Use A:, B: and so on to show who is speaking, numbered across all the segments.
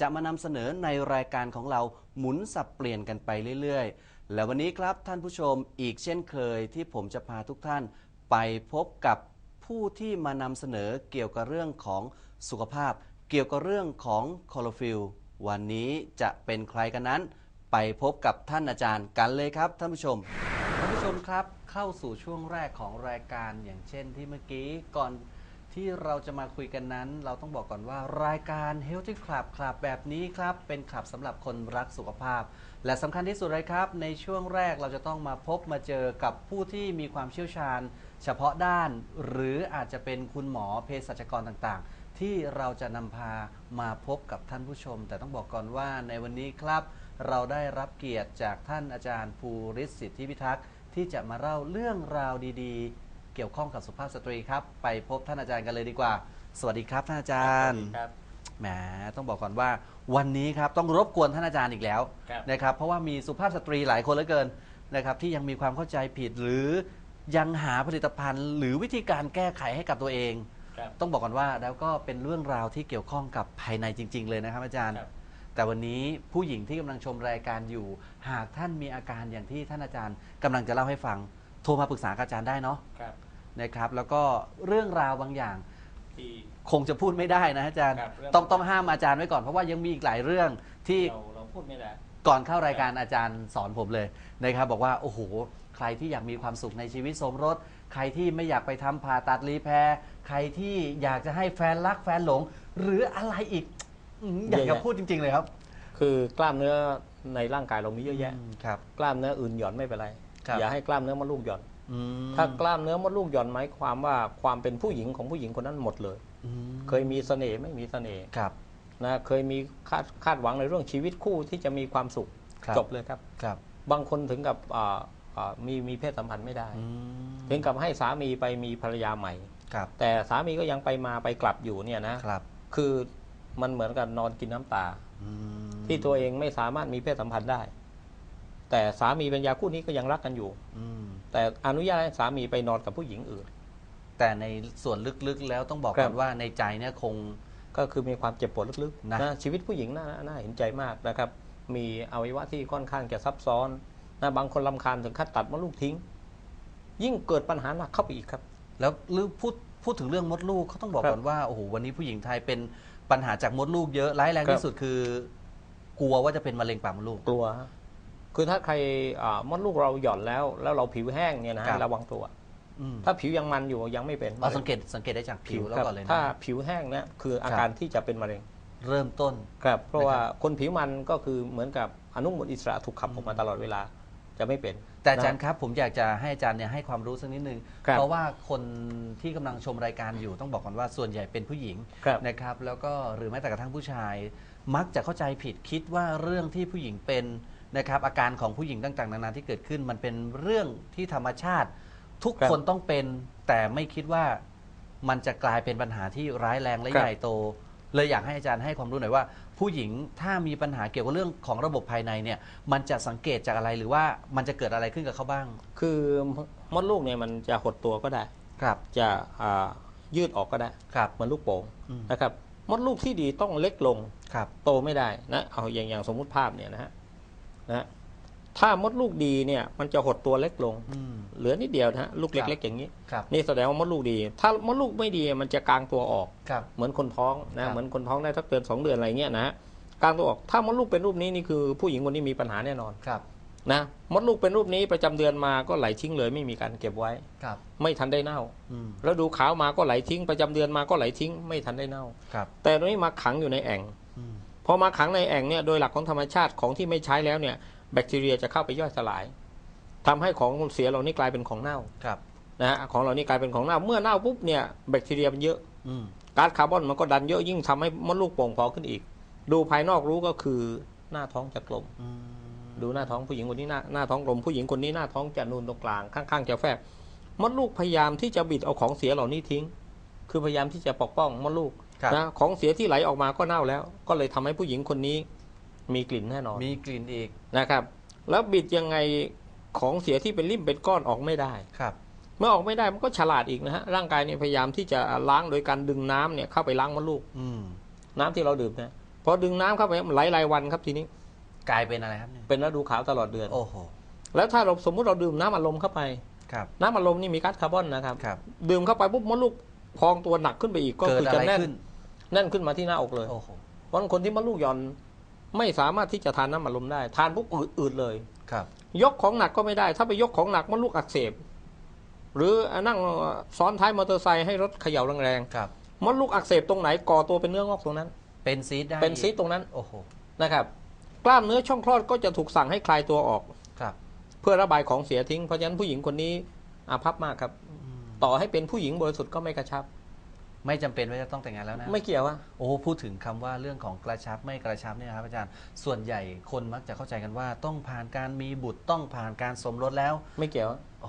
A: จะมานำเสนอในรายการของเราหมุนสับเปลี่ยนกันไปเรื่อยๆ และวันนี้ครับท่านผู้ชมอีกเช่นเคยที่ผมจะพาทุกท่านไปพบกับผู้ที่มานำเสนอเกี่ยวกับเรื่องของสุขภาพ เกี่ยวกับเรื่องของคอโรฟิลวันนี้จะเป็นใครกันนั้น ไปพบกับท่านอาจารย์กันเลยครับ ท่านผู้ชมท่านผู้ชมครับเข้าสู่ช่วงแรกของรายการอย่างเช่นที่เมื่อกี้ก่อน ที่เราจะมาคุยกันนั้น เราต้องบอกก่อนว่ารายการ Healthy Club คลับแบบนี้ครับ เป็นคลับสำหรับคนรักสุขภาพ และสำคัญที่สุดเลยครับ ในช่วงแรกเราจะต้องมาพบมาเจอกับผู้ที่มีความเชี่ยวชาญ เฉพาะด้าน หรืออาจจะเป็นคุณหมอเภสัชกรต่างๆ ที่เราจะนำพามาพบกับท่านผู้ชม แต่ต้องบอกก่อนว่าในวันนี้ครับ เราได้รับเกียรติจากท่านอาจารย์ภูริศสิทธิพิทักษ์ที่จะมาเล่าเรื่องราวดีๆ เกี่ยวข้องกับสุภาพสตรีครับ ไปพบท่านอาจารย์กันเลยดีกว่า สวัสดีครับท่านอาจารย์
B: ครับ
A: แหมต้องบอกก่อนว่าวันนี้ครับต้องรบกวนท่านอาจารย์อีกแล้ว
B: ครับ
A: นะครับ เพราะว่ามีสุภาพสตรีหลายคนเหลือเกินนะครับ ที่ยังมีความเข้าใจผิดหรือยังหาผลิตภัณฑ์ หรือวิธีการแก้ไขให้กับตัวเอง
B: ครับ
A: ต้องบอกก่อนว่าแล้วก็เป็นเรื่องราวที่เกี่ยวข้องกับภายในจริง ๆ เลยนะครับอาจารย์
B: ครับ
A: แต่วันนี้ผู้หญิงที่กำลังชมรายการอยู่ หากท่านมีอาการอย่างที่ท่านอาจารย์กำลังจะเล่าให้ฟัง โทรมาปรึกษากับอาจารย์ได้เนาะ
B: ครับ
A: นะครับ แล้วก็เรื่องราวบางอย่าง
B: ที่
A: คงจะพูดไม่ได้นะอาจารย์
B: ครับเรื่อง
A: ต้องต้องห้ามอาจารย์ไว้ก่อนเพราะว่ายังมีอีกหลายเรื่องที่
B: เราเราพูดไม่ได้
A: ก่อนเข้ารายการอาจารย์สอนผมเลยนะครับ บอกว่าโอ้โห ใครที่อยากมีความสุขในชีวิตสมรส ใครที่ไม่อยากไปทำผ่าตัดรีแพร์ใครที่อยากจะให้แฟนรักแฟนหลง หรืออะไรอีกอืมอยาก
B: เยอะ
A: จะ
B: แยะ
A: พูดจริง ๆ เลยครับ
B: คือกล้ามเนื้อในร่างกายเรามีเยอะแยะ
A: มครับ
B: กล้ามเนื้ออื่นหย่อนไม่เป็นไร
A: ครับ
B: อย่าให้กล้ามเนื้อมดลูกหย่อน
A: อืม
B: ถ้ากล้ามเนื้อมดลูกหย่อนหมายความว่าความเป็นผู้หญิงของผู้หญิงคนนั้นหมดเลย
A: อืม
B: เคยมีเสน่ห์ไม่มีเสน่ห์
A: ครับ
B: นะเคยมีคาดคาดหวังในเรื่องชีวิตคู่ที่จะมีความสุข
A: ครับ
B: จบเลยครับ
A: ครับ
B: บางคนถึงกับอ่าอ่ามีมีเพศสัมพันธ์ไม่ได้
A: อืม
B: ถึงกับให้สามีไปมีภรรยาใหม่
A: ครับ
B: แต่สามีก็ยังไปมาไปกลับอยู่เนี่ยนะครับ คือมันเหมือนกับนอนกินน้ำตา
A: อืม
B: ที่ตัวเองไม่สามารถมีเพศสัมพันธ์ได้ แต่สามีปัญญาคู่นี้ก็ยังรักกันอยู่
A: อืม
B: แต่อนุญาตให้สามีไปนอนกับผู้หญิงอื่น
A: แต่ในส่วนลึกๆแล้วต้องบอก
B: ครั
A: ก่อบ นว่าในใจเนี่ยคง
B: ก็คือมีความเจ็บปวดลึก
A: นะ
B: ๆนะชีวิตผู้หญิงน่าน่าเห็นใจมากนะครับ มีอวัยวะที่ค่อนข้างจะซับซ้อนนะบางคนลำคาญถึงขั้นตัดมดลูกทิ้ง ยิ่งเกิดปัญหาหนักเข้าไปอีกครับ
A: แล้วหรือพูดพูดถึงเรื่องมดลูกเขาต้องบอก
B: ครับ
A: ก่อนว่าโอ้โหวันนี้ผู้หญิงไทยเป็นปัญหาจากมดลูกเยอะร้ายแรง
B: ครับ
A: ที่สุดคือ กลัวว่าจะเป็นมะเร็งปากมดลูก
B: กลัวฮะ คือถ้าใครอ่ามดลูกเราหย่อนแล้ว แล้วเราผิวแห้งเนี่ยนะ
A: ครั
B: ฮะ
A: บ
B: ระวังตัว
A: อืม
B: ถ้าผิวยังมันอยู่ยังไม่เป็น
A: เราสังเกตสังเกตได้จากผิวแล้ว
B: ครับ
A: ก่อนเลยนะ
B: ถ้าผิวแห้งเนี่ยคืออาการที่จะเป็นมะเร็ง
A: เริ่มต้น
B: ครับเพราะ
A: นะครับ
B: ว่าคนผิวมันก็คือเหมือนกับอนุมูลอิสระถูกขับออกมาตลอดเวลาจะไม่เป็น
A: แต่อาจารย์
B: นะครับ
A: ผมอยากจะให้อาจารย์เนี่ยให้ความรู้สักนิดนึง
B: ครับ
A: เพราะว่าคนที่กำลังชมรายการอยู่ต้องบอกก่อนว่าส่วนใหญ่เป็นผู้หญิง
B: ครับ
A: นะครับ แล้วก็หรือแม้แต่กระทั่งผู้ชาย มักจะเข้าใจผิดคิดว่าเรื่องที่ผู้หญิงเป็น นะครับอาการของผู้หญิงต่างๆนานาที่เกิดขึ้น มันเป็นเรื่องที่ธรรมชาติ ทุก
B: ครับ
A: คนต้องเป็น แต่ไม่คิดว่ามันจะกลายเป็นปัญหาที่ร้ายแรงและ
B: ครับ
A: ใหญ่โต เลยอยากให้อาจารย์ให้ความรู้หน่อยว่า ผู้หญิงถ้ามีปัญหาเกี่ยวกับเรื่องของระบบภายในเนี่ย มันจะสังเกตจากอะไรหรือว่ามันจะเกิดอะไรขึ้นกับเขาบ้าง
B: คือมดลูกเนี่ยมันจะหดตัวก็ได้
A: ครับ
B: จะอ่ายืดออกก็ได้
A: ครับ
B: เหมือนลูกโป่ง
A: อืม
B: นะครับ มดลูกที่ดีต้องเล็กลง
A: ครับ
B: โตไม่ได้นะเอาอย่างอย่างสมมุติภาพเนี่ยนะฮะ นะฮะถ้ามดลูกดีเนี่ยมันจะหดตัวเล็กลง
A: อืม
B: เหลือนิดเดียวนะฮะลูก
A: ครับ
B: เล็ก ๆ อย่างนี้
A: ครับ
B: นี่แสดงว่ามดลูกดี ถ้ามดลูกไม่ดีมันจะกลางตัวออก
A: ครับ
B: เหมือนคนท้อง
A: ครั
B: นะ
A: บ
B: เหมือนคนท้องได้สักเดือนสองเดือนอะไรเงี้ยนะฮะกลางตัวออกถ้ามดลูกเป็นรูปนี้นี่คือผู้หญิงคนนี้มีปัญหาแน่นอน
A: ครับ
B: นะมดลูกเป็นรูปนี้ประจำเดือนมาก็ไหลทิ้งเลย ไม่มีการเก็บไว้
A: ครับ
B: ไม่ทันได้เน่า
A: อืม
B: แล้วดูขาวมาก็ไหลทิ้ง ประจำเดือนมาก็ไหลทิ้ง ไม่ทันได้เน่า
A: ครับ
B: แต่ตรงนี้มาขังอยู่ในแอ่ง
A: อืม
B: พอมาขังในแอ่งเนี่ยโดยหลักของธรรมชาติของที่ไม่ใช้แล้วเนี่ยแบคทีเรียจะเข้าไปย่อยสลายทำให้ของเสียเหล่านี้กลายเป็นของเน่า
A: ครับ
B: นะฮะของเหล่านี้กลายเป็นของเน่าเมื่อเน่าปุ๊บเนี่ยแบคทีเรียมันเยอะ
A: อืม
B: ก๊าซคาร์บอนมันก็ดันเยอะยิ่งทำให้มดลูกโป่งพองขึ้นอีก ดูภายนอกรู้ก็คือหน้าท้องจะกลม
A: อืม
B: ดูหน้าท้องผู้หญิงคนนี้หน้าหน้าท้องกลมผู้หญิงคนนี้หน้าท้องจะนูนตรงกลางข้างๆจะแฟบมดลูกพยายามที่จะบิดเอาของเสียเหล่านี้ทิ้ง คือพยายามที่จะปกป้องมดลูก
A: ครับ
B: นะของเสียที่ไหลออกมาก็เน่าแล้ว ก็เลยทำให้ผู้หญิงคนนี้ มีกลิ่นแน่นอน
A: มีกลิ่นอีก
B: นะครับ แล้วบิดยังไงของเสียที่เป็นริ่มเป็นก้อนออกไม่ได้
A: ครับ
B: เมื่อออกไม่ได้มันก็ฉลาดอีกนะฮะร่างกายเนี่ยพยายามที่จะล้างโดยการดึงน้ำเนี่ยเข้าไปล้างมดลูก
A: อืม
B: น้ำที่เราดื่มเนี่ยพอดึงน้ำเข้าไปมันไหลรายวันครับทีนี้
A: กลายเป็นอะไรครับเนี่ย
B: เป็นฤดูขาวตลอดเดือน
A: โอ้โห
B: แล้วถ้าเราสมมุติเราดื่มน้ำอัดลมเข้าไป
A: ครับ
B: น้ำอัดลมนี่มีก๊าซคาร์บอนนะครับ
A: ครับ
B: ดื่มเข้าไปปุ๊บมดลูกพองตัวหนักขึ้นไปอีกก็
A: เกิด
B: คือ
A: อะ
B: จะ
A: ไร
B: แน่น
A: ขึ้น
B: แน่นขึ้นมาที่หน้าอกเลย
A: โอ้โห
B: เพราะฉะนั้นคนที่มดลูกหย่อนไม่สามารถที่จะทานน้ำอัดลมได้ ทานปุ๊บอืดๆเลย
A: ครับ
B: ยกของหนักก็ไม่ได้ ถ้าไปยกของหนักมดลูกอักเสบ หรือนั่งซ้อนท้ายมอเตอร์ไซค์ให้รถเขย่าแรง
A: ครับ
B: ๆมดลูกอักเสบตรงไหนก่อตัวเป็นเนื้องอกตรงนั้น
A: เป็นซีดได้
B: เป็นซีส
A: อีก
B: ตรงนั้น
A: โอ้โห
B: นะครับ กล้ามเนื้อช่องคลอดก็จะถูกสั่งให้คลายตัวออก
A: ครับ
B: เพื่อระบายของเสียทิ้งเพราะฉะนั้นผู้หญิงคนนี้อาภัพมากครับ
A: อืม
B: ต่อให้เป็นผู้หญิงบริสุทธิ์ก็ไม่กระชับ
A: ไม่จำเป็นว่าจะต้องแต่งงานแล้วนะ
B: ไม่เกี่ยวอะ
A: โอ้พูดถึงคำว่าเรื่องของกระชับไม่กระชับเนี่ยครับอาจารย์ส่วนใหญ่คนมักจะเข้าใจกันว่าต้องผ่านการมีบุตรต้องผ่านการสมรสแล้ว
B: ไม่เกี่ยวอะ
A: โอ้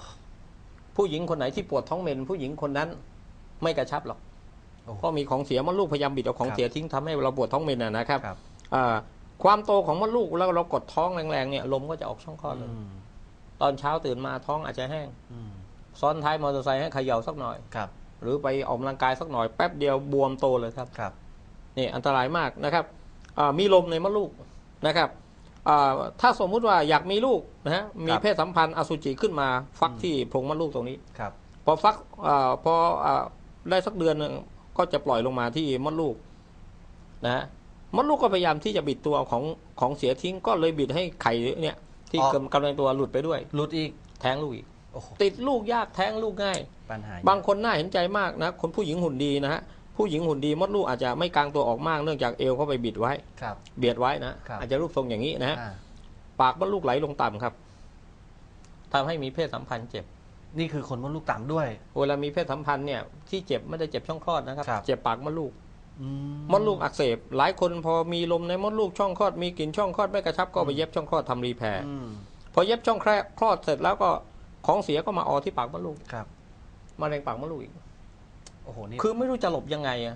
B: ผู้หญิงคนไหนที่ปวดท้องเมนผู้หญิงคนนั้นไม่กระชับหรอก
A: โอ้โห
B: เพราะมีของเสียมดลูกพยายามบิดเอาของ
A: ครับ
B: เสียทิ้งทำให้เราปวดท้องเมนอะนะครับ
A: ครับ
B: อ่าความโตของมดลูกแล้วเรากดท้องแรงๆเนี่ยลมก็จะออกช่องคลอดเลย
A: อืม
B: ตอนเช้าตื่นมาท้องอาจจะแห้ง
A: อืม
B: ซ้อนท้ายมอเตอร์ไซค์ให้เขย่าสักหน่อย
A: ครับ
B: หรือไปออกกำลังกายสักหน่อยแป๊บเดียวบวมโตเลยครับ
A: ครับ
B: นี่อันตรายมากนะครับอ่ามีลมในมดลูกนะครับอ่าถ้าสมมุติว่าอยากมีลูกนะฮะมีเพศสัมพันธ์อสุจิขึ้นมาฟักที่โพรงมดลูกตรงนี้
A: ครับ
B: พอฟักอาพออาได้สักเดือนหนึ่งก็จะปล่อยลงมาที่มดลูกนะฮะมดลูกก็พยายามที่จะบิดตัวของของเสียทิ้งก็เลยบิดให้ไข่เนี่ยที่กำกำลังตัวหลุดไปด้วย
A: หลุดอีก
B: แท้งลูกอีก
A: โอ้โห
B: ติดลูกยากแท้งลูกง่าย
A: ปัญหา
B: บางคนน่าเห็นใจมากนะคนผู้หญิงหุ่นดีนะฮะผู้หญิงหุ่นดีมดลูกอาจจะไม่กลางตัวออกมากเนื่องจากเอวเขาไปบิดไว้
A: ครับ
B: เบียดไว้นะครับอาจจะรูปทรงอย่างนี้นะฮะ
A: อ่า
B: ปากมดลูกไหลลงต่ำครับทำให้มีเพศสัมพันธ์เจ็บ
A: นี่คือคนมดลูกต่ำด้วย
B: เวลามีเพศสัมพันธ์เนี่ยที่เจ็บไม่ได้เจ็บช่องคลอดนะครับ
A: ครับ
B: เจ็บปากมดลูก
A: อื
B: มดลูกอักเสบ หลายคนพอมีลมในมดลูกช่องคลอดมีกลิ่นช่องคลอดไม่กระชับก็ไปเย็บช่องคลอดทำรีแพร์
A: อืม
B: พอเย็บช่องแคร่คลอดเสร็จแล้วก็ของเสียก็มาออที่ปากมดลูก
A: ครับ
B: มะเร็งปากมดลูกอีก
A: โอ้โหนี่
B: คือไม่รู้จะหลบยังไงอะ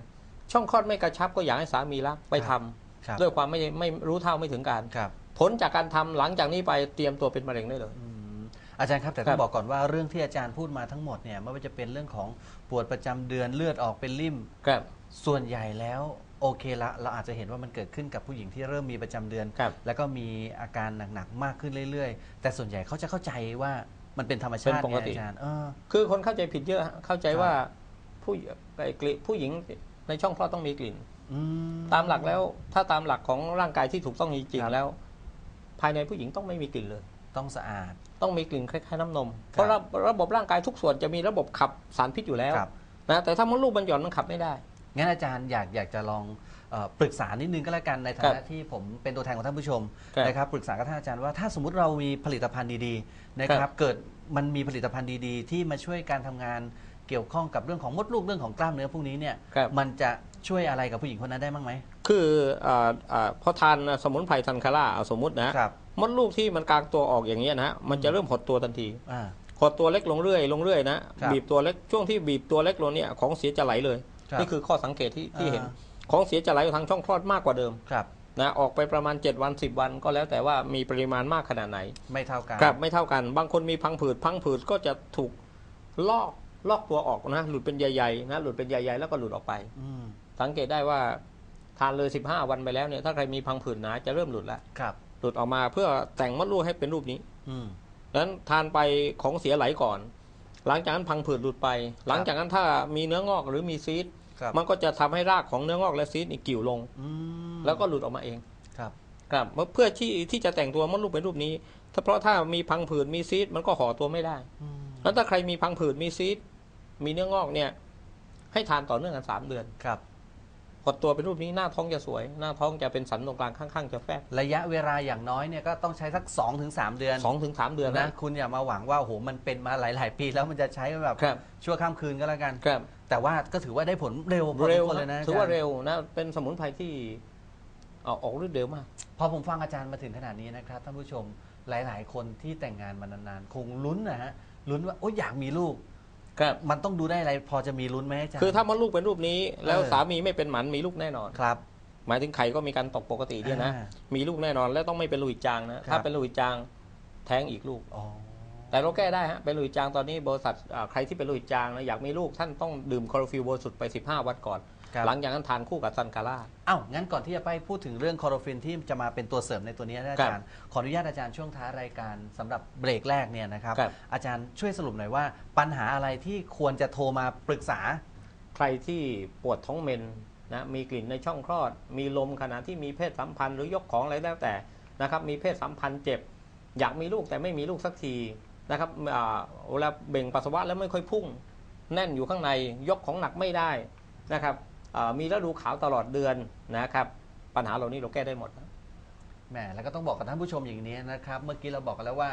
B: ช่องคลอดไม่กระชับก็อยากให้สามีรักไปทำ
A: ครับ
B: ด้วยความไม่ไม่รู้เท่าไม่ถึงการ
A: ครับ
B: ผลจากการทำหลังจากนี้ไปเตรียมตัวเป็นมะเร็งได้เลย
A: อืมอาจารย์ครับแต่
B: ครั
A: ต้อบงบอกก่อนว่าเรื่องที่อาจารย์พูดมาทั้งหมดเนี่ยไม่ว่าจะเป็นเรื่องของปวดประจำเดือนเลือดออกเป็นริ่ม
B: ครับ
A: ส่วนใหญ่แล้วโอเคละเราอาจจะเห็นว่ามันเกิดขึ้นกับผู้หญิงที่เริ่มมีประจำเดือน
B: ครับ
A: แล้วก็มีอาการหนักๆมากขึ้นเรื่อยๆ แต่ส่วนใหญ่เขาจะเข้าใจว่า มันเป็นธรรมชาติ
B: เป็นปกติ
A: ไงอาจารย์เออ
B: คือคนเข้าใจผิดเยอะฮะเข้าใจ
A: ครับ
B: ว่าผู้ไอ้กลิ่นผู้หญิงในช่องคลอดต้องมีกลิ่น
A: อื
B: ตามหลักแล้วถ้าตามหลักของร่างกายที่ถูกต้องจริง
A: ครับ
B: ๆแล้ว ภายในผู้หญิงต้องไม่มีกลิ่นเลย
A: ต้องสะอาด
B: ต้องมีกลิ่นคล้ายๆน้ำนม เพราะระระบบร่างกายทุกส่วนจะมีระบบขับสารพิษอยู่แล้ว
A: ครับ
B: นะแต่ถ้ามดลูกมันหย่อนมันขับไม่ได้
A: งั้นอาจารย์อยากอยากจะลองเออ ปรึกษานิดนึงก็แล้วกันในฐา
B: ครั
A: นะ
B: บ
A: ที่ผมเป็นตัวแทนของท่านผู้ชม
B: ครับ
A: นะครับปรึกษากับท่านอาจารย์ว่าถ้าสมมติเรามีผลิตภัณฑ์ดีๆนะค
B: ครั
A: รับบ เกิดมันมีผลิตภัณฑ์ดีๆ ที่มาช่วยการทำงานเกี่ยวข้องกับเรื่องของมดลูกเรื่องของกล้ามเนื้อพวกนี้เนี่ย
B: ครับ
A: มันจะช่วยอะไรกับผู้หญิงคนนั้นได้บ้างไหม
B: คืออ่าอ่าพอทานสมุนไพรทันคาร่าเอาสมมตินะครับ มดลูกที่มันกลางตัวออกอย่างนี้ยนะฮะมันจะเริ่มหดตัวทันที
A: อ่า
B: หดตัวเล็กลงเรื่อยลงเรื่อยนะครับบีบตัวเล็กช่วงที่บีบตัวเล็กลงเนี่ยของเสียจะไหลเลย
A: ครับ
B: นี่คือข้อสังเกตที่ที่เห็น
A: อ่า
B: ของเสียจะไหลทางช่องคลอดมากกว่าเดิม
A: ครับ
B: นะออกไปประมาณ 7 วัน 10 วันก็แล้วแต่ว่ามีปริมาณมากขนาดไหน
A: ไม่เท่ากัน
B: ครับไม่เท่ากัน บางคนมีพังผืดพังผืดก็จะถูกลอกลอกตัวออกนะ หลุดเป็นใหญ่ๆนะหลุดเป็นใหญ่ๆแล้วก็หลุดออกไป
A: อืม
B: สังเกตได้ว่าทานเลย 15 วันไปแล้วเนี่ยถ้าใครมีพังผืดหนาจะเริ่มหลุดแล้ว
A: ครับ
B: หลุดออกมาเพื่อแต่งมดลูกให้เป็นรูปนี้
A: อืม
B: ดังนั้นทานไปของเสียไหลก่อน หลังจากนั้นพังผืดหลุดไป หลังจากนั้นถ้ามีเนื้องอกหรือมีซีสต์
A: ครับ
B: มันก็จะทำให้รากของเนื้องอกและซีสต์นี่กิ่วลง
A: อืม
B: แล้วก็หลุดออกมาเอง
A: ครับ
B: ครับเพื่อที่ที่จะแต่งตัวมดลูกเป็นรูปนี้ ถ้าเพราะถ้ามีพังผืดมีซีสต์มันก็ห่อตัวไม่ได้
A: อืม
B: แล้วถ้าใครมีพังผืดมีซีสต์มีเนื้องอกเนี่ย ให้ทานต่อเนื่องกันสามเดือน
A: ครับ
B: หดตัวเป็นรูปนี้หน้าท้องจะสวย หน้าท้องจะเป็นสันตรงกลางข้างๆจะแฟบ
A: ระยะเวลาอย่างน้อยเนี่ยก็ต้องใช้สัก2อถึงสเดือน
B: สองถึงสามเดือน
A: นะ
B: นะ
A: คุณอย่ามาหวังว่าโอ้โหมันเป็นมาหลาย ๆ ปีแล้วมันจะใช้แบบ
B: ครับ
A: ชั่วข้ามคืนก็แล้วกัน
B: ครับ
A: แต่ว่าก็ถือว่าได้ผลเร็วพอสม
B: เร็ว
A: ควร
B: นะ
A: เลยนะ
B: ถือว่า
A: จย์
B: เร็วนะเป็นสมุนไพรที่เอาออกฤทธิ์เร็วมาก
A: พอผมฟังอาจารย์มาถึงขนาดนี้นะครับท่านผู้ชมหลาย ๆ คนที่แต่งงานมานาน ๆ คงลุ้นนะฮะลุ้นว่าโอ้ยอยากมีลูก
B: ครับ
A: มันต้องดูได้อะไรพอจะมีลุ้นไหมอาจารย์
B: คือถ้ามดลูกเป็นรูปนี้ แล้ว
A: เออ
B: สามีไม่เป็นหมันมีลูกแน่นอน
A: ครับ
B: หมายถึงไข่ก็มีการตกปกติด้วยนะ
A: อ่า
B: มีลูกแน่นอนแล้วต้องไม่เป็นลุยจางนะ
A: ครับ
B: ถ้าเป็นลุยจางแท้งอีกลูก
A: อ๋อ
B: แต่เราแก้ได้ฮะ เป็นลุยจางตอนนี้บริษัทอ่าใครที่เป็นลุยจางนะอยากมีลูกท่านต้องดื่มคลอโรฟิลบริสุทธิ์ไป 15 วันก่อน
A: ครับ
B: หลังจากนั้นทานคู่กับซันคาร่า
A: เอ้างั้นก่อนที่จะไปพูดถึงเรื่องคลอโรฟินที่จะมาเป็นตัวเสริมในตัวนี้นะอาจารย์ ขออนุญาตอาจารย์ช่วงท้ายรายการสำหรับเบรกแรกเนี่ยนะครับ
B: ครับ
A: อาจารย์ช่วยสรุปหน่อยว่า ปัญหาอะไรที่ควรจะโทรมาปรึกษา
B: ใครที่ปวดท้องเมนนะมีกลิ่นในช่องคลอด มีลมขณะที่มีเพศสัมพันธ์หรือยกของอะไรแล้วแต่นะครับมีเพศสัมพันธ์เจ็บ อยากมีลูกแต่ไม่มีลูกสักทีนะครับอ่าเวลาเบ่งปัสสาวะแล้วไม่ค่อยพุ่ง แน่นอยู่ข้างในยกของหนักไม่ได้นะครับอ่า มีฤดูขาวตลอดเดือนนะครับปัญหาเหล่านี้เราแก้ได้หมด
A: แหมแล้วก็ต้องบอกกับท่านผู้ชมอย่างนี้นะครับ เมื่อกี้เราบอกกันแล้วว่า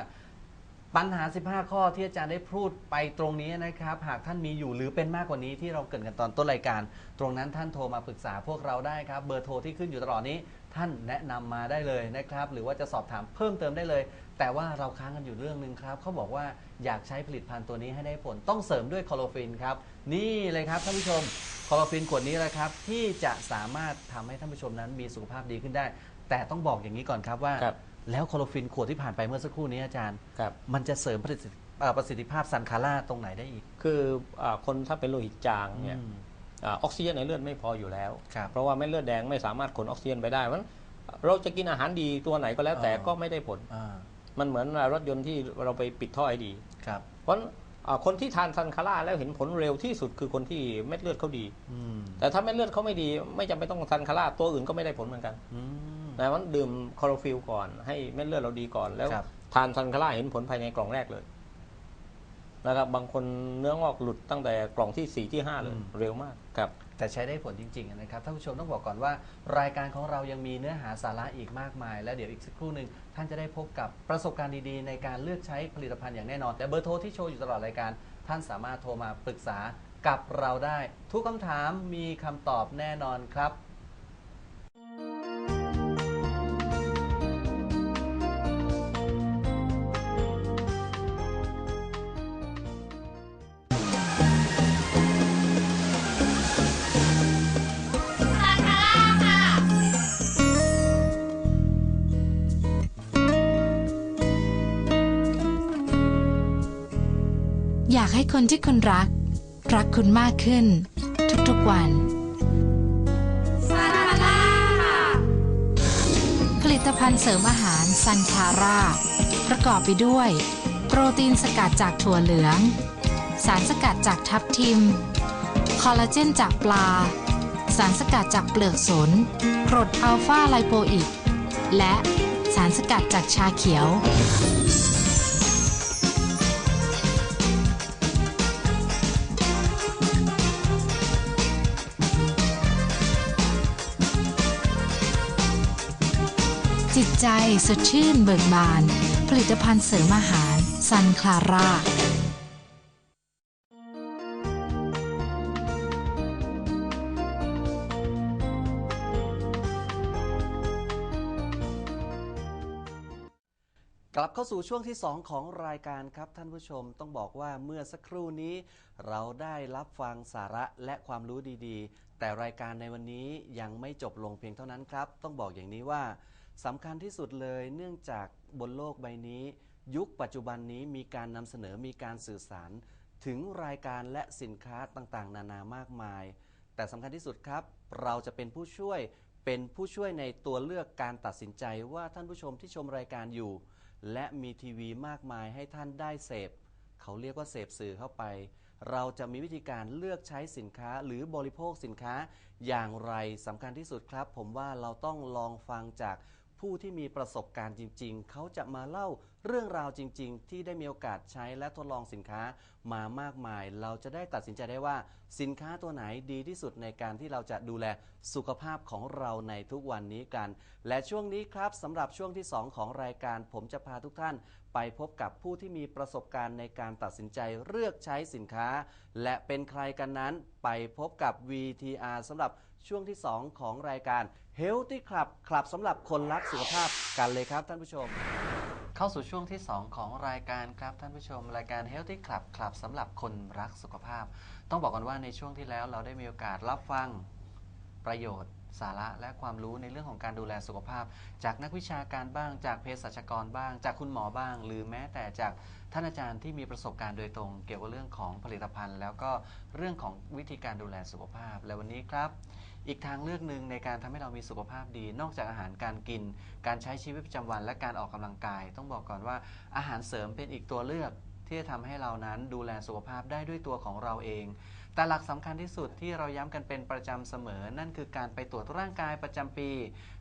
A: ปัญหา 15 ข้อที่อาจารย์ได้พูดไปตรงนี้นะครับ หากท่านมีอยู่หรือเป็นมากกว่านี้ที่เราเกิดกันตอนต้นรายการ ตรงนั้นท่านโทรมาปรึกษาพวกเราได้ครับ เบอร์โทรที่ขึ้นอยู่ตลอดนี้ ท่านแนะนำมาได้เลยนะครับ หรือว่าจะสอบถามเพิ่มเติมได้เลย แต่ว่าเราค้างกันอยู่เรื่องหนึ่งครับ เขาบอกว่าอยากใช้ผลิตภัณฑ์ตัวนี้ให้ได้ผลต้องเสริมด้วยคลอโรฟินครับ นี่เลยครับท่านผู้ชม คลอโรฟินขวดนี้แหละครับ ที่จะสามารถทำให้ท่านผู้ชมนั้นมีสุขภาพดีขึ้นได้ แต่ต้องบอกอย่างนี้ก่อนครับว่า
B: ครับ
A: แล้วคลอโรฟินขวดที่ผ่านไปเมื่อสักครู่นี้อาจารย์
B: ครับ
A: มันจะเสริมประสิทธิเอ่อประสิทธิภาพซันคาร่าตรงไหนได้อีก
B: คืออาคนถ้าเป็นโลหิตจางเนี่ย
A: อืม
B: อาออกซิเจนในเลือดไม่พออยู่แล้ว
A: ครับ
B: เพราะว่าเม็ดเลือดแดงไม่สามารถขนออกซิเจนไปได้เพราะฉะนั้นเราจะกินอาหารดีตัวไหนก็แล้วแต่
A: อ๋อ
B: ก็ไม่ได้ผล
A: อ่า
B: มันเหมือนรถยนต์ที่เราไปปิดท่อไอดี
A: ครับ
B: เพราะฉะนั้นอ่า คนที่ทานซันคาร่าแล้วเห็นผลเร็วที่สุดคือคนที่เม็ดเลือดเขาดี
A: อืม
B: แต่ถ้าเม็ดเลือดเขาไม่ดี ไม่จำเป็นต้องซันคาร่าตัวอื่นก็ไม่ได้ผลเหมือนกัน
A: อืม
B: นะมันดื่มคลอโรฟิลก่อนให้เม็ดเลือดเราดีก่อนแล้ว
A: ครับ
B: ทานซันคาร่าเห็นผลภายในกล่องแรกเลย นะครับ บางคนเนื้องอกหลุดตั้งแต่กล่องที่สี่ที่ห้าเลยเร็วมากครับ
A: แต่ใช้ได้ผลจริงๆนะครับท่านผู้ชมต้องบอกก่อนว่า รายการของเรายังมีเนื้อหาสาระอีกมากมาย และเดี๋ยวอีกสักครู่หนึ่งท่านจะได้พบกับประสบการณ์ดีๆ ในการเลือกใช้ผลิตภัณฑ์อย่างแน่นอนแต่เบอร์โทรที่โชว์อยู่ตลอดรายการ ท่านสามารถโทรมาปรึกษากับเราได้ ทุกคำถามมีคำตอบแน่นอนครับ
C: ให้คนที่คุณรัก รักคุณมากขึ้น ทุกๆวันผลิตภัณฑ์เสริมอาหารซันคาร่าประกอบไปด้วย โปรตีนสกัดจากถั่วเหลือง สารสกัดจากทับทิม คอลลาเจนจากปลา สารสกัดจากเปลือกสนกรดอัลฟาไลโปอิก และสารสกัดจากชาเขียว จิตใจสดชื่นเบิกบาน ผลิตภัณฑ์เสริมอาหารซันคลาร่า
A: กลับเข้าสู่ช่วงที่ 2 ของรายการครับท่านผู้ชมต้องบอกว่าเมื่อสักครู่นี้ เราได้รับฟังสาระและความรู้ดีๆ แต่รายการในวันนี้ยังไม่จบลงเพียงเท่านั้นครับ ต้องบอกอย่างนี้ว่า สำคัญที่สุดเลยเนื่องจากบนโลกใบนี้ ยุคปัจจุบันนี้มีการนำเสนอมีการสื่อสาร ถึงรายการและสินค้าต่างๆ นานามากมาย แต่สำคัญที่สุดครับ เราจะเป็นผู้ช่วยเป็นผู้ช่วยในตัวเลือกการตัดสินใจว่าท่านผู้ชมที่ชมรายการอยู่ และมีทีวีมากมายให้ท่านได้เสพ เขาเรียกว่าเสพสื่อเข้าไป เราจะมีวิธีการเลือกใช้สินค้าหรือบริโภคสินค้าอย่างไรสำคัญที่สุดครับ ผมว่าเราต้องลองฟังจาก ผู้ที่มีประสบการณ์จริง ๆ เขาจะมาเล่าเรื่องราวจริง ๆ ที่ได้มีโอกาสใช้และทดลองสินค้ามามากมาย เราจะได้ตัดสินใจได้ว่าสินค้าตัวไหนดีที่สุดในการที่เราจะดูแลสุขภาพของเราในทุกวันนี้กัน และช่วงนี้ครับสำหรับช่วงที่ 2 ของรายการ ผมจะพาทุกท่าน ไปพบกับผู้ที่มีประสบการณ์ในการตัดสินใจเลือกใช้สินค้า และเป็นใครกันนั้นไปพบกับ VTR สำหรับ ช่วงที่ 2 ของรายการ Healthy Club คลับสำหรับคนรักสุขภาพกันเลยครับท่านผู้ชม เข้าสู่ช่วงที่ 2 ของรายการครับท่านผู้ชม รายการ Healthy Club คลับสำหรับคนรักสุขภาพ ต้องบอกกันว่าในช่วงที่แล้วเราได้มีโอกาสรับฟังประโยชน์สาระและความรู้ในเรื่องของการดูแลสุขภาพ จากนักวิชาการบ้าง จากเภสัชกรบ้าง จากคุณหมอบ้าง หรือแม้แต่จากท่านอาจารย์ที่มีประสบการณ์โดยตรง เกี่ยวกับเรื่องของผลิตภัณฑ์ แล้วก็เรื่องของวิธีการดูแลสุขภาพ และวันนี้ครับ อีกทางเลือกหนึ่งในการทำให้เรามีสุขภาพดี นอกจากอาหารการกิน การใช้ชีวิตประจำวันและการออกกำลังกาย ต้องบอกก่อนว่าอาหารเสริมเป็นอีกตัวเลือกที่จะทำให้เรานั้นดูแลสุขภาพได้ด้วยตัวของเราเอง แต่หลักสำคัญที่สุดที่เราย้ำกันเป็นประจำเสมอ นั่นคือการไปตรวจร่างกายประจำปี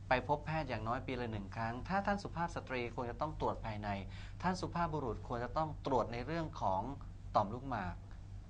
A: ไปพบแพทย์อย่างน้อยปีละหนึ่งครั้ง ถ้าท่านสุภาพสตรีควรจะต้องตรวจภายใน ท่านสุภาพบุรุษควรจะต้องตรวจในเรื่องของต่อมลูกหมาก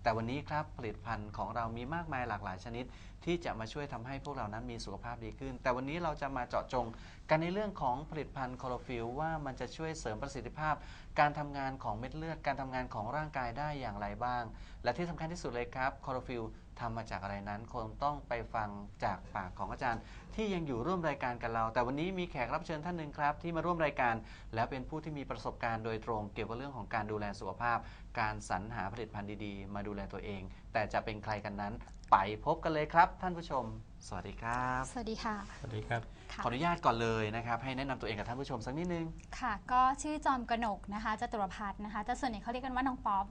A: แต่วันนี้ครับผลิตภัณฑ์ของเรามีมากมายหลากหลายชนิด ที่จะมาช่วยทำให้พวกเรานั้นมีสุขภาพดีขึ้น แต่วันนี้เราจะมาเจาะจง กันในเรื่องของผลิตภัณฑ์คลอโรฟิลว่ามันจะช่วยเสริมประสิทธิภาพ การทำงานของเม็ดเลือด การทำงานของร่างกายได้อย่างไรบ้าง และที่สำคัญที่สุดเลยครับคลอโรฟิลทำมาจากอะไรนั้นคงต้องไปฟังจากปากของอาจารย์ ที่ยังอยู่ร่วมรายการกับเรา แต่วันนี้มีแขกรับเชิญท่านหนึ่งครับ ที่มาร่วมรายการ และเป็นผู้ที่มีประสบการณ์โดยตรงเกี่ยวกับเรื่องของการดูแลสุขภาพ การสรรหาผลิตภัณฑ์ดีๆ มาดูแลตัวเอง แต่จะเป็นใครกันนั้น ไปพบกันเลยครับ ท่านผู้ชม สวัสดีครับ
D: สวัสดีค่ะ
B: สวัสดีครับ
D: ค่ะ
A: ขออนุญาตก่อนเลยนะครับ ให้แนะนำตัวเองกับท่านผู้ชมสักนิดนึง
D: ค่ะ ก็ชื่อจอมกนกนะคะจตุรพัฒน์นะคะ แต่ส่วนใหญ่เขาเรียกกันว่าน้องป๊อป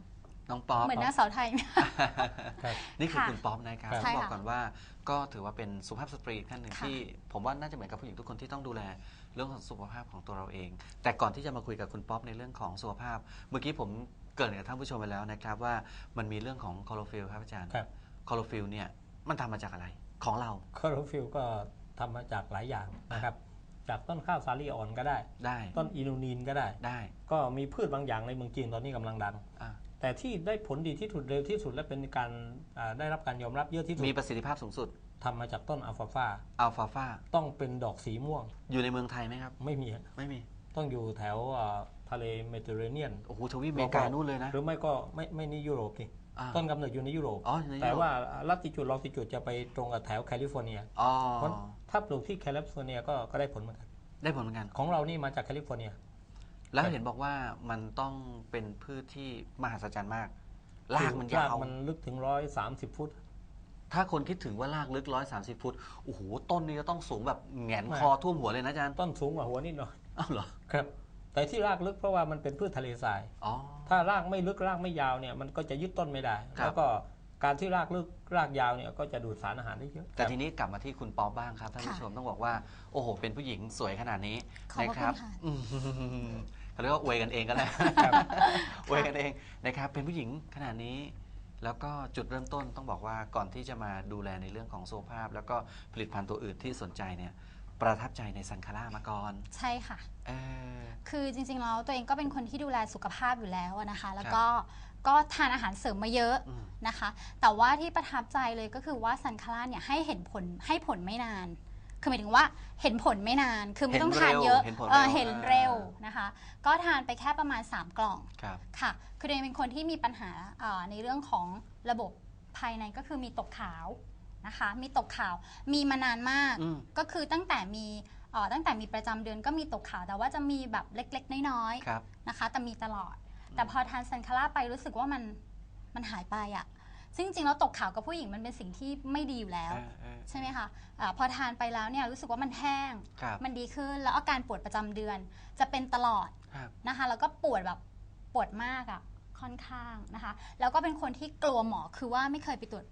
A: น้องป๊อป
D: เหมือนหน้าเสาไทย
B: ครับ
A: นี่คือ
D: ค่ะ
A: คุณป๊อปนะครับ
D: ใช่
A: ต้องบอก
D: ค่ะ
A: ก่อนว่าก็ถือว่าเป็นสุภาพสตรีท่านหนึ่ง
D: ค่ะ
A: ที่ ผมว่าน่าจะเหมือนกับผู้หญิงทุกคนที่ต้องดูแลเรื่องของสุขภาพของตัวเราเอง แต่ก่อนที่จะมาคุยกับคุณป๊อปในเรื่องของสุขภาพ เมื่อกี้ผม เกริดกับท่านผู้ชมไปแล้วนะครับว่ามันมีเรื่องของคลอโรฟิลครับอาจารย์
B: ครับ
A: คลอโรฟิลเนี่ยมันทำมาจากอะไรของเรา
B: คลอโรฟิลก็ทำมาจากหลายอย่างนะครับ จากต้นข้าวสาลีอ่อนก็ได้
A: ได้
B: ต้นอินูนีนก็ได้
A: ได้
B: ก็มีพืชบางอย่างในเมืองจีนตอนนี้กำลังดัง
A: อะ
B: แต่ที่ได้ผลดีที่สุดเร็วที่สุดและเป็นการอ่าได้รับการยอมรับเยอะที่สุด
A: มีประสิทธิภาพสูงสุด
B: ทำมาจากต้นอัลฟาฟา
A: อัลฟาฟา
B: ต้องเป็นดอกสีม่วง
A: อยู่ในเมืองไทยไหมครับ
B: ไม่มีฮะ
A: ไม่มี
B: ต้องอยู่แถวอ่า ทะเลเมดิเตอร์เรเนียน
A: โอ้โหทวีปอเมริกานู่นเลยนะ
B: หรือไม่ก็ไม่ไม่ในยุโรปนี่
A: อ่า
B: ต้นกำเนิดอยู่ในยุโรป
A: อ๋ออยู่ในยุโรป
B: แต่ว่าลัติจูดลอติจูดจะไปตรงกับแถวแคลิฟอร์เนีย
A: อ๋อ
B: เพราะถ้าปลูกที่แคลิฟอร์เนียก็ก็ได้ผลเหมือนกัน
A: ได้ผลเหมือนกัน
B: ของเรานี่มาจากแคลิฟอร์เนีย
A: แล้วเห็นบอกว่ามันต้องเป็นพืชที่มหัศจรรย์มาก รากมันยาว
B: มันลึกถึงร้อยสามสิบฟุต
A: ถ้าคนคิดถึงว่ารากลึก130ฟุต โอ้โห ต้นนี้จะต้องสูงแบบแหงน
B: ไม่
A: คอท่วมหัวเลยนะอาจารย์
B: ต้นสูงกว่าหัวนิดหน่อย
A: อ้าวเหรอ
B: ครับ แต่ที่รากลึกเพราะว่ามันเป็นพืชทะเลทราย
A: อ๋อ
B: ถ้ารากไม่ลึกรากไม่ยาวเนี่ยมันก็จะยึดต้นไม่ได้
A: ครับ
B: แล้วก็การที่รากลึกรากยาวเนี่ยก็จะดูดสารอาหารได้เยอะ
A: แต่ทีนี้กลับมาที่คุณป๊อปบ้างครับท่านผู้
D: ค่ะ
A: ชมต้องบอกว่าโอ้โห เป็นผู้หญิงสวยขนาดนี้
D: ขอบพระ
A: นะครั
D: คุณค่ะ
A: อืมเขาเรียกว่าอวยกันเองก็ได้อวยกันเองนะครับ เป็นผู้หญิงขนาดนี้ แล้วก็จุดเริ่มต้นต้องบอกว่าก่อนที่จะมาดูแลในเรื่องของสุขภาพ แล้วก็ผลิตภัณฑ์ตัวอื่นที่สนใจเนี่ย ประทับใจในซันคาร่ามาก่อน
D: ใช่ค่ะ
A: เออ
D: คือจริงๆแล้วตัวเองก็เป็นคนที่ดูแลสุขภาพอยู่แล้วอะนะคะ แล้วก็ก็ทานอาหารเสริมมาเยอะ
A: อืม
D: นะคะ แต่ว่าที่ประทับใจเลยก็คือว่าซันคาร่าเนี่ยให้เห็นผลให้ผลไม่นาน คือหมายถึงว่าเห็นผลไม่นาน คือไม่ต้องทานเยอะ
A: เห็นผล
D: เออ
A: เร็ว
D: เห็นเร็วนะคะ ก็ทานไปแค่ประมาณ 3 กล่อง
A: ครับ
D: ค่ะ คือตัวเองเป็นคนที่มีปัญหาเอ่อในเรื่องของระบบภายในก็คือมีตกขาว นะคะ มีตกขาวมีมานานมาก
A: อืม
D: ก็คือตั้งแต่มีเอ่อตั้งแต่มีประจำเดือนก็มีตกขาวแต่ว่าจะมีแบบเล็กๆ น้อย
A: ครับ
D: ๆนะคะ แต่มีตลอด แต่พอทานซันคาร่าไปรู้สึกว่ามันมันหายไปอะซึ่งจริงๆแล้วตกขาวกับผู้หญิงมันเป็นสิ่งที่ไม่ดีอยู่แล้ว
A: เออเออ
D: ใช่ไหมคะอาพอทานไปแล้วเนี่ยรู้สึกว่ามันแห้ง
A: ครับ
D: มันดีขึ้นแล้วอาการปวดประจำเดือน จะเป็นตลอด
A: ครับ
D: นะคะแล้วก็ปวดแบบปวดมากอะ่ะค่อนข้างนะคะ แล้วก็เป็นคนที่กลัวหมอคือว่าไม่เคยไปตรวจ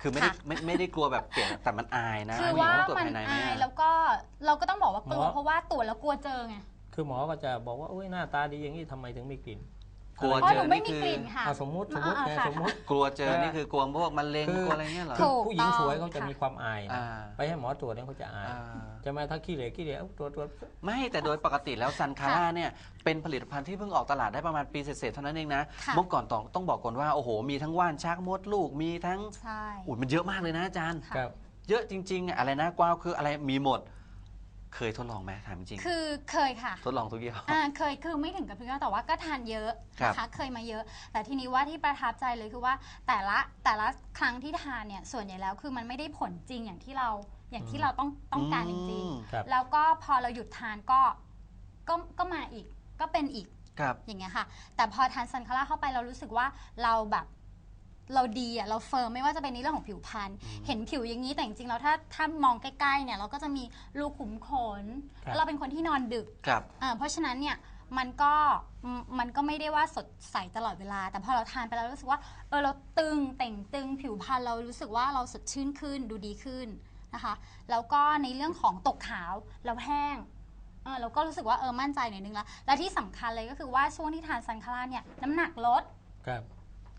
A: คือไม่ได้
D: ค่ะ
A: ไม่ไม่ได้กลัวแบบเกลียดแต่มันอายนะ
D: คือ
A: ผู้หญิ
D: ว่าง
A: ต้องตรวจ
D: มัน
A: ภายในไหม
D: อาย
A: อะ
D: แล้วก็เราก็ต้องบอกว่ากลัว
B: หมอ
D: เพราะว่าตรวจแล้วกลัวเจอไง
B: คือหมอก็จะบอกว่าโอ้ยหน้าตาดีอย่างนี้ทำไมถึงมีกลิ่น
A: กลัว
D: เพราะ
A: เจ
D: หนู
A: อ
D: ไม่
A: นี่
D: มี
A: คือก
D: ลิ่นค่ะ
B: อะสมมุติสมมุติ
D: อ่า
B: ไง
D: ค่ะ
B: สมมุติ
A: กลัวเจอ
B: เออ
A: นี่คือกลัวพวกมะเร็ง
B: คือ
A: กลัวอะไรเงี้ยเหรอ
B: คือ
D: ถูก
B: ผู้หญิง
D: ต้อง
B: สวยเขาจะ
D: ค่ะ
B: มีความอายนะ
A: อ่า
B: ไปให้หมอตรวจเนี่ยเขาจะอาย
A: อ่า
B: จะมาถ้าขี้เหร่ขี้เหร่เอ้าตรวจตรวจ
A: ไม่แต่โดยปกติแล้วซันคาร่าเนี่ยเป็นผลิตภัณฑ์ที่เพิ่งออกตลาดได้ประมาณปีเศษๆเท่านั้นเองนะ
D: ค่ะ
A: เมื่อก่อนต้องต้องบอกก่อนว่า โอ้โห มีทั้งว่านชักมดลูกมีทั้ง
D: ใช่
A: อุ้ยมันเยอะมากเลยนะอาจารย์
D: ค่ะ
B: ครับ
A: เยอะจริงๆอะอะไรนะกว้าวคืออะไรมีหมด เคยทดลองไหมถามจริง
D: คือเคยค่ะ
A: ทดลองทุกยี่ห้อ
D: อ่าเคยคือไม่ถึงกับทุกอย่างแต่ว่าก็ทานเยอะ
A: ครับ
D: นะคะเคยมาเยอะ แต่ทีนี้ว่าที่ประทับใจเลยคือว่าแต่ละแต่ละครั้งที่ทานเนี่ยส่วนใหญ่แล้วคือมันไม่ได้ผลจริงอย่างที่เราอย่างที่เราต้องต้องการจริง
A: อืม
B: ครับ
D: ๆ แล้วก็พอเราหยุดทานก็ก็ก็มาอีกก็เป็นอีก
A: ครับ
D: อย่างเงี้ยค่ะ แต่พอทานซันคาร่าเข้าไปเรารู้สึกว่าเราแบบ เราดีอะเราเฟิร์มไม่ว่าจะเป็นในเรื่องของผิวพรรณเห็นผิวอย่างนี้แต่จริงๆแล้วถ้าถ้ามองใกล้ๆเนี่ยเราก็จะมีรูขุมขน
B: ครับ
D: แล้วเราเป็นคนที่นอนดึก
A: ครับ
D: อ่าเพราะฉะนั้นเนี่ยมันก็มมันก็ไม่ได้ว่าสดใสตลอดเวลา แต่พอเราทานไปแล้วรู้สึกว่าเออเราตึงเต่งตึงผิวพรรณเรารู้สึกว่าเราสดชื่นขึ้นดูดีขึ้นนะคะแล้วก็ในเรื่องของตกขาวเราแห้งเออเราก็รู้สึกว่าเออมั่นใจหน่อยนึงแล้วและที่สำคัญเลยก็คือว่าช่วงที่ทานซันคาร่าเนี่ยน้ำหนักลด
B: ครับ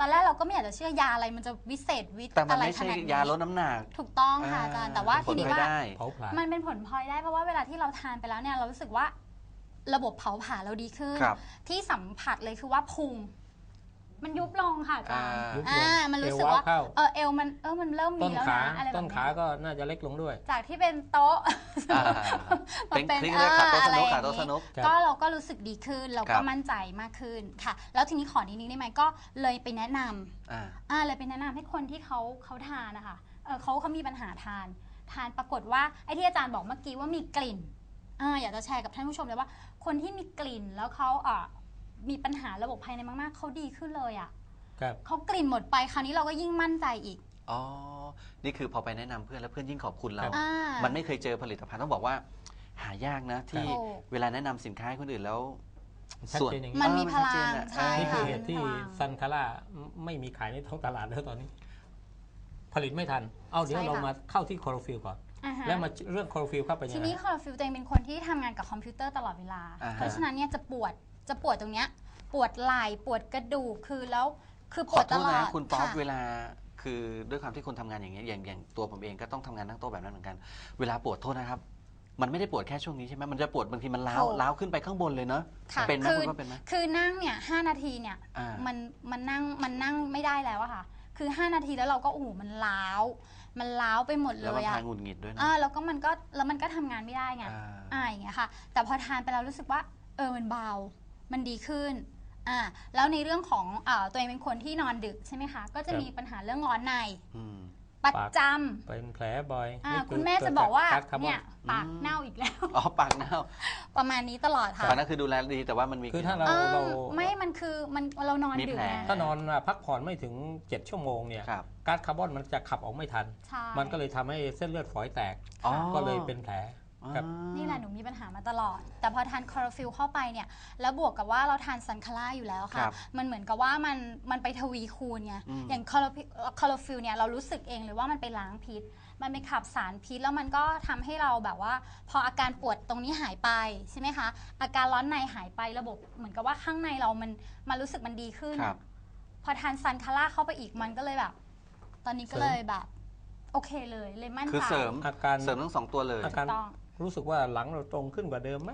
D: ตอนแรกเราก็ไม่อยากจะเชื่อยาอะไรมันจะวิเศษวิ
A: แต่มัน
D: อะไร
A: ไม่
D: ข
A: ใช่
D: นาดนี้
A: ยาลดน้ำหนัก
D: ถูกต้องค่ะอาจารย์แต่ว่า
A: ผ
D: ที
A: ล
D: นี้
A: พลอย
D: ว่า
A: ได้
B: เผาผลาญ
D: มันเป็นผลพลอยได้เพราะว่าเวลาที่เราทานไปแล้วเนี่ยเรารู้สึกว่าระบบเผาผลาญเราดีขึ้น
A: ครับ
D: ที่สัมผัสเลยคือว่าพุง มันยุบลงค่ะอาจารย์
A: อ่า
B: ยุบลง
D: อ่ามันรู้สึก
B: เอว
D: ว่า
B: เข้า
D: เออเอวมันเออมันเริ่ม
B: ต้
D: มี
B: น
D: แล้ว
B: ขา
D: นะอะไรแบบ
B: ต้น
D: เนี้
B: ขายก็น่าจะเล็กลงด้วย
D: จากที่เป็นโต๊ะ
A: อ่า
D: มา
A: เป็น
D: เป็น
A: คลิกเลยขาโต๊ะสนุก
D: อ่า
A: ขาโต๊ะ
D: อะไรอย่างนี้
A: สนุก
B: ครับ
D: ก็เราก็รู้สึกดีขึ้นเรา
A: ครั
D: ก็
A: บ
D: มั่นใจมากขึ้นค่ะ แล้วทีนี้ขอนิดนึงได้ไหมก็เลยไปแนะนำ
A: อ่า
D: อ่าเลยไปแนะนำให้คนที่เขาเขาทานนะคะเออเขาเขามีปัญหาทาน ทานปรากฏว่าไอ้ที่อาจารย์บอกเมื่อกี้ว่ามีกลิ่นอ่าอยากจะแชร์กับท่านผู้ชมเลยว่า คนที่มีกลิ่นแล้วเขาอ่า มีปัญหาระบบภายในมาก ๆเขาดีขึ้นเลยอะ
B: ครับ
D: เขากลิ่นหมดไปคราวนี้เราก็ยิ่งมั่นใจอีก
A: อ๋อ นี่คือพอไปแนะนำเพื่อนแล้วเพื่อนยิ่งขอบคุณเรา
D: อ่า
A: มันไม่เคยเจอผลิตภัณฑ์ต้องบอกว่า หายากนะ ที่
D: ถูก
A: เวลาแนะนำสินค้าให้คนอื่นแล้ว
B: ชัดเจนอย่างนี้
D: มันมี
A: เออ
D: พลัง
A: ชัดเจนอะ
D: ใช่
B: นี่คื
D: ค่ะ
B: อเหตุที่
D: มันมีพลัง
B: ซันคาร่าไม่มีขายในท้องตลาดแล้วตอนนี้ ผลิตไม่ทัน เอาเดี๋ยว
D: ใช่ค่ะ
B: เรามาเข้าที่คลอโรฟิลก่อน
D: อ่าฮะ
B: แล้วมาเรื่องคลอโรฟิลเข้าไปยั
D: ที
B: งไง
D: นี้คอร์ฟิลตัวเองเป็นคนที่ทำงานกับคอมพิวเตอร์ตลอดเวลา
A: อ่าฮะ
D: เพราะฉะนั้นเนี่ยจะปวด จะปวดตรงเนี้ยปวดไหล่ปวดกระดูกคือแล้วคือป
A: ขอ
D: วด
A: โท
D: ต
A: ษ
D: ลอ
A: นะ
D: ด
A: คุณป๊อป
D: ค่ะ
A: เวลาคือด้วยความที่คุณทำงานอย่างเงี้ยอย่างอย่างตัวผมเองก็ต้องทำงานนั่งโต๊ะแบบนั้นเหมือนกัน เวลาปวดโทษนะครับ มันไม่ได้ปวดแค่ช่วงนี้ใช่ไหมมันจะปวดบางทีมันล้าว
D: ถูก
A: ล้าวขึ้นไปข้างบนเลยเนาะ
D: ค่ะ
A: เป็นไหม
D: คือ
A: คุณว่าเป็นไหม
D: คือนั่งเนี่ยห้านาทีเนี่ย
A: อ่า
D: มันมันนั่งมันนั่งไม่ได้แล้วอะค่ะ คือ 5 นาทีแล้วเราก็โอ้โหมันล้าว มันล้าวไปหมดเล
A: แล้วบาง
D: ยอะ
A: ทางหงุดหงิดด้วยนะ
D: อ่าแล้วก็มันก็แล้วมันก็ทำงานไม่ได้ไง
A: อ่า
D: อ่าอย่างเงี้ยค่ะ แต่พอทานไปแล้วรู้สึกว่า เออมันเบา มันดีขึ้นอ่าแล้วในเรื่องของอ่าตัวเองเป็นคนที่นอนดึกใช่ไหมคะ ก็จะ
B: ครับ
D: มีปัญหาเรื่องร้อนใน
A: อืม
D: ประ
B: ปาก
D: จำ
B: เป็นแผลบ่อย
D: อ่า
B: นี่อ
D: คุณแม่
B: เด
D: จะบอกว่า
B: จกร์คาร์บอ
D: เนี่ยปาก
A: อืม
D: เน่าอีกแล้ว
A: อ๋อปากเน่า
D: ประมาณนี้ตลอดค่ะ
A: ปากเน่าคือดูแลดีแต่ว่ามันมี
B: คือถ้าเรา
D: อ่า
B: เรา
D: ไม่มันคือมันเรานอน
A: มี
D: ดึก
A: แผล
D: ไง
B: ถ้านอนพักผ่อนไม่ถึง 7 ชั่วโมงเนี่ย
A: ครับ
B: ก๊าซคาร์บอนมันจะขับออกไม่ทัน
D: ใช่
B: มันก็เลยทำให้เส้นเลือดฝอยแตก
A: อ๋อ
B: ก็เลยเป็นแผล ครับ
A: อ่า
D: นี่แหละหนูมีปัญหามาตลอด แต่พอทานคลอโรฟิลเข้าไปเนี่ย แล้วบวกกับว่าเราทานซันคาร่าอยู่แล้ว
A: ครั
D: ค่ะ
A: บ
D: มันเหมือนกับว่ามันมันไปทวีคูณไง
A: อืม
D: อย่างคลอโรฟิคลอโรฟิลเนี่ยเรารู้สึกเองเลยว่ามันไปล้างพิษ มันไปขับสารพิษแล้วมันก็ทำให้เราแบบว่า พออาการปวดตรงนี้หายไปใช่ไหมคะ อาการร้อนในหายไประบบเหมือนกับว่าข้างในเรามันมันรู้สึกมันดีขึ้น
A: ครับ
D: พอทานซันคาร่าเข้าไปอีกมันก็เลยแบบ ตอนนี้ก็เลยแบบ โอเคเลยเลยมั่นใจ
A: คือเสริม
B: อาการ
A: เสริมทั้งสองตัวเลย
B: อาการ
D: ต้อง
B: รู้สึกว่าหลังเราตรงขึ้นกว่าเดิมไหม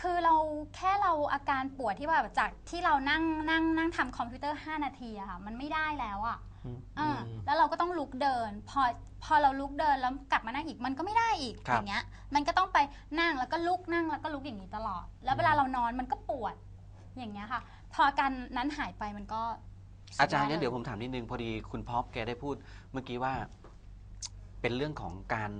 D: คือเราแค่เราอาการปวดที่แบบจากที่เรานั่งนั่งนั่งทำคอมพิวเตอร์ 5 นาทีอะค่ะมันไม่ได้แล้วอะ
B: อืม
D: อ่า
B: อืม
D: แล้วเราก็ต้องลุกเดิน พอพอเราลุกเดินแล้วกลับมานั่งอีกมันก็ไม่ได้อีก
A: ครับ
D: อย่างเงี้ย มันก็ต้องไปนั่งแล้วก็ลุกนั่งแล้วก็ลุกอย่างนี้ตลอด แล้วเวลาเรานอนมันก็ปวด อย่างเงี้ยค่ะ พออาการนั้นหายไปมันก็
A: อาจารย์
D: สุ
A: เนี่ย
D: ล
A: เดี๋ยวผมถามนิดนึง พอดีคุณพ็อปแกได้พูดเมื่อกี้ว่า เป็นเรื่องของการ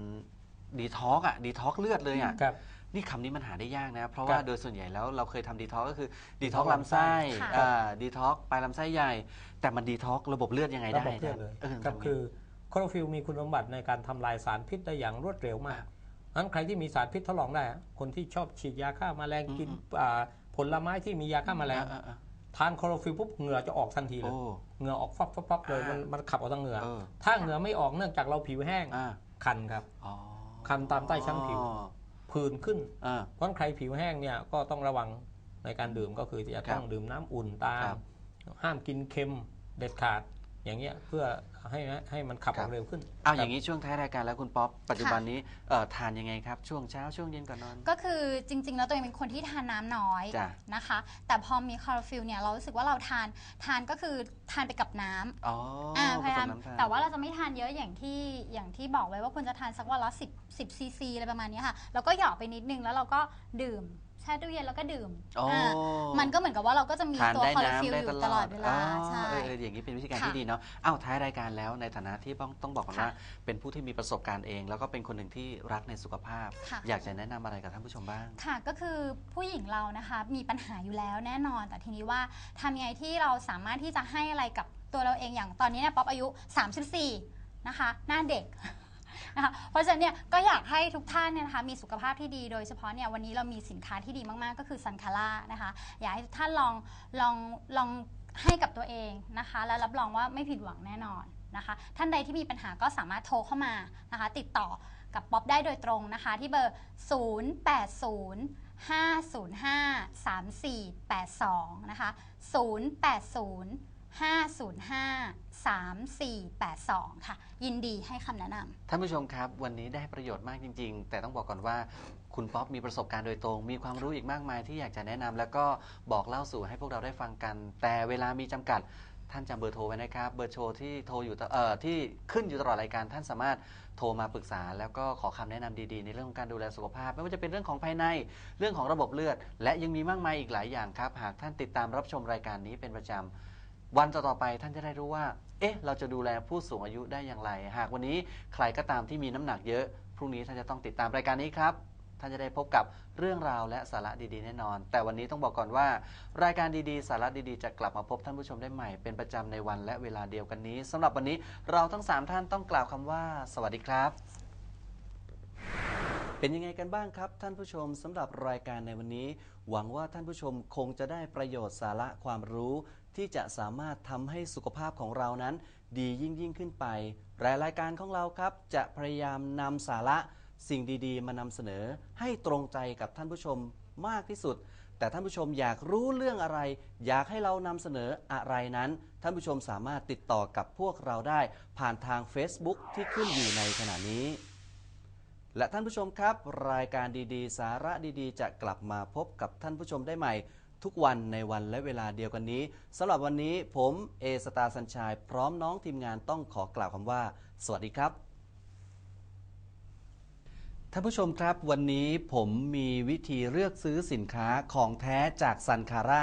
A: ดีท็อกอะดีท็อกเลือดเลยอะ
B: ครับ
A: นี่คำนี้มันหาได้ยากนะ เพราะ
B: ครั
A: ว่า
B: บ
A: โดยส่วนใหญ่แล้วเราเคยทำดีท็อกก็คือดีท็อก
B: detox
A: ลำไส้
D: ค่ะ
A: อ่าดีท็อกปลายลำไส้ใหญ่ แต่มันดีท็อกระบบเลือดยังไง
B: ระ
A: ได้
B: บบเลือดเลย
A: เออ
B: ครับ
A: ทำไง
B: คือคลอโรฟิลมีคุณสมบัติในการทำลายสารพิษได้อย่างรวดเร็วมากนั้นใครที่มีสารพิษทดลองได้อะคนที่ชอบฉีดยาฆ่าแมลงกินอ่าผลไม้ที่มียาฆ่าแมลง
A: อ่าอ่า
B: ทานคลอโรฟิลปุ๊บเหงื่อจะออกทันทีเลย
A: โอ้
B: เหงื่อออกฟับฟับฟับเลย
A: อ่ามั
B: มันมันขับออกทางเหงื่อ
A: เออ
B: ถ้าเหงื่อไม่ออกเนื่องจากเราผิวแห้ง
A: อ่า
B: คันครับ
A: อ๋อ
B: คันตามใต้ชั้นผิว ผื่นขึ้น
A: อ่า
B: เพราะฉะนั้นใครผิวแห้งเนี่ยก็ต้องระวังในการดื่มก็คือจะต้องดื่มน้ำอุ่นตา
A: ครั
B: ม
A: บ
B: ห้ามกินเค็มเด็ดขาด อย่างอย่างเงี้ยเพื่อให้ให้มันขับ
A: ค
B: อ
A: รั
B: อบกเร็วขึ้น
A: เอาอ
B: ครั
A: ย่า
B: บ
A: งนี้ช่วงท้ายรายการแล้วคุณป๊อปปัจจุบันนี้เอ่อทานยังไงครับ ช่วงเช้าช่วงเย็นก่อนนอน
D: ก็คือจริง ๆ แล้วตัวเองเป็นคนที่ทานน้ำน้อย
A: จ้ะ
D: นะคะ แต่พอมีคลอโรฟิลเนี่ยเรารู้สึกว่าเราทานทานก็คือทานไปกับน้ำ
A: อ๋อ
D: อ่า
A: ผ
D: พยา
A: ส
D: ยาม
A: มน้ำตาล
D: แต่ว่าเราจะไม่ทานเยอะอย่างที่อย่างที่บอกไว้ว่าควรจะทานสักวันละ10 10ซีซีอะไรประมาณนี้ค่ะแล้วก็หยอกไปนิดนึงแล้วเราก็ดื่ม แช่ตู้เย็นแล้วก็ดื่ม
A: อ๋ออ่า
D: มันก็เหมือนกับว่าเราก็จะมี
A: ทาน
D: ตัว
A: ได้
D: คลอโรฟิล
A: น้ำได้
D: อ
A: ต
D: ยู่
A: ล
D: ต
A: อ
D: ล
A: ด
D: อดเวลา
A: อ๋อ
D: ใช่
A: เออเอออย่างนี้เป็นวิธีการ
D: ค่ะ
A: ที่ดีเนาะอ้าวท้ายรายการแล้วในฐานะที่ต้องต้องบอกก่อน
D: ค่ะ
A: ว่า เป็นผู้ที่มีประสบการณ์เอง แล้วก็เป็นคนหนึ่งที่รักในสุขภาพ
D: ค่ะ
A: อยากจะแนะนำอะไรกับท่านผู้ชมบ้าง
D: ค่ะก็คือผู้หญิงเรานะคะมีปัญหาอยู่แล้วแน่นอน แต่ทีนี้ว่าทำยังไงที่เราสามารถที่จะให้อะไรกับตัวเราเองอย่างตอนนี้เนี่ยป๊อปอายุ 34 นะคะ หน้าเด็ก นะคะเพราะฉะนั้นเนี่ยก็อยากให้ทุกท่านเนี่ยนะคะมีสุขภาพที่ดีโดยเฉพาะเนี่ยวันนี้เรามีสินค้าที่ดีมาก ๆ ก็คือซันคาร่านะคะอยากให้ทุกท่านลองลองลองให้กับตัวเองนะคะ แล้วรับรองว่าไม่ผิดหวังแน่นอนนะคะ ท่านใดที่มีปัญหาก็สามารถโทรเข้ามานะคะ ติดต่อกับป๊อปได้โดยตรงนะคะ ที่เบอร์ 080 505 3482 นะคะ 080 505 3482 ค่ะ ยินดีให้คำแนะนำ
A: ท่านผู้ชมครับ วันนี้ได้ประโยชน์มากจริง ๆ แต่ต้องบอกก่อนว่าคุณป๊อปมีประสบการณ์โดยตรง มีความรู้อีกมากมายที่อยากจะแนะนำแล้วก็บอกเล่าสู่ให้พวกเราได้ฟังกัน แต่เวลามีจำกัด ท่านจำเบอร์โทรไว้นะครับ เบอร์โทรที่โทรอยู่ตเอ่อที่ขึ้นอยู่ตลอดรายการท่านสามารถโทรมาปรึกษา แล้วก็ขอคำแนะนำดีๆ ในเรื่องของการดูแลสุขภาพ ไม่ว่าจะเป็นเรื่องของภายใน เรื่องของระบบเลือด และยังมีมากมายอีกหลายอย่างครับ หากท่านติดตามรับชมรายการนี้เป็นประจำ วันต่อๆไปท่านจะได้รู้ว่า เอ๊ะ เราจะดูแลผู้สูงอายุได้อย่างไร หากวันนี้ใครก็ตามที่มีน้ำหนักเยอะ พรุ่งนี้ท่านจะต้องติดตามรายการนี้ครับ ท่านจะได้พบกับเรื่องราวและสาระดีๆ แน่นอน แต่วันนี้ต้องบอกก่อนว่า รายการดีๆ สาระดีๆ จะกลับมาพบท่านผู้ชมได้ใหม่เป็นประจำในวันและเวลาเดียวกันนี้สำหรับวันนี้เราทั้งสามท่านต้องกล่าวคำว่า สวัสดีครับ เป็นยังไงกันบ้างครับ ท่านผู้ชมสำหรับรายการในวันนี้ หวังว่าท่านผู้ชมคงจะได้ประโยชน์สาระความรู้ ที่จะสามารถทำให้สุขภาพของเรานั้น ดียิ่งยิ่งขึ้นไป รายรายการของเราครับ จะพยายามนำสาระสิ่งดีๆ มานำเสนอให้ตรงใจกับท่านผู้ชมมากที่สุด แต่ท่านผู้ชมอยากรู้เรื่องอะไร อยากให้เรานำเสนออะไรนั้น ท่านผู้ชมสามารถติดต่อกับพวกเราได้ ผ่านทาง Facebook ที่ขึ้นอยู่ในขณะนี้ และท่านผู้ชมครับ รายการดีๆ สาระดีๆ จะกลับมาพบกับท่านผู้ชมได้ใหม่ ทุกวันในวันและเวลาเดียวกันนี้สำหรับวันนี้ผมเอสตาสัญชัยพร้อมน้องทีมงานต้องขอกล่าวคำว่า สวัสดีครับท่านผู้ชมครับวันนี้ผมมีวิธีเลือกซื้อสินค้าของแท้จากซันคาร่า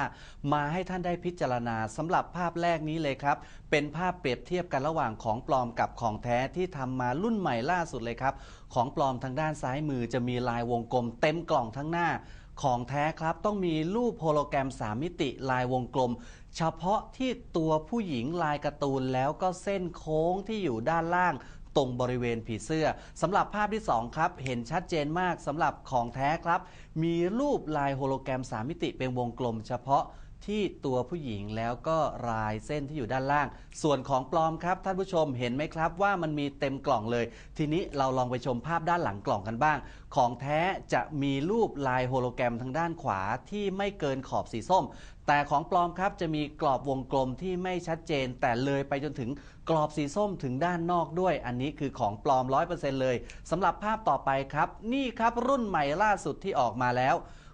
A: มาให้ท่านได้พิจารณาสำหรับภาพแรกนี้เลยครับ เป็นภาพเปรียบเทียบกันระหว่างของปลอมกับของแท้ที่ทำมารุ่นใหม่ล่าสุดเลยครับ ของปลอมทางด้านซ้ายมือจะมีลายวงกลมเต็มกล่องทั้งหน้า ของแท้ครับ ต้องมีรูปโฮโลแกรม 3 มิติลายวงกลม เฉพาะที่ตัวผู้หญิงลายการ์ตูนแล้วก็เส้นโค้งที่อยู่ด้านล่างตรงบริเวณผีเสื้อสำหรับภาพที่ 2 ครับ เห็นชัดเจนมากสำหรับของแท้ครับ มีรูปลายโฮโลแกรม 3 มิติเป็นวงกลมเฉพาะ ที่ตัวผู้หญิงแล้วก็ลายเส้นที่อยู่ด้านล่าง ส่วนของปลอมครับท่านผู้ชมเห็นไหมครับว่ามันมีเต็มกล่องเลย ทีนี้เราลองไปชมภาพด้านหลังกล่องกันบ้าง ของแท้จะมีรูปลายโฮโลแกรมทางด้านขวาที่ไม่เกินขอบสีส้ม แต่ของปลอมครับจะมีกรอบวงกลมที่ไม่ชัดเจน แต่เลยไปจนถึงกรอบสีส้มถึงด้านนอกด้วย อันนี้คือของปลอม 100%เลยสำหรับภาพต่อไปครับ นี่ครับรุ่นใหม่ล่าสุดที่ออกมาแล้ว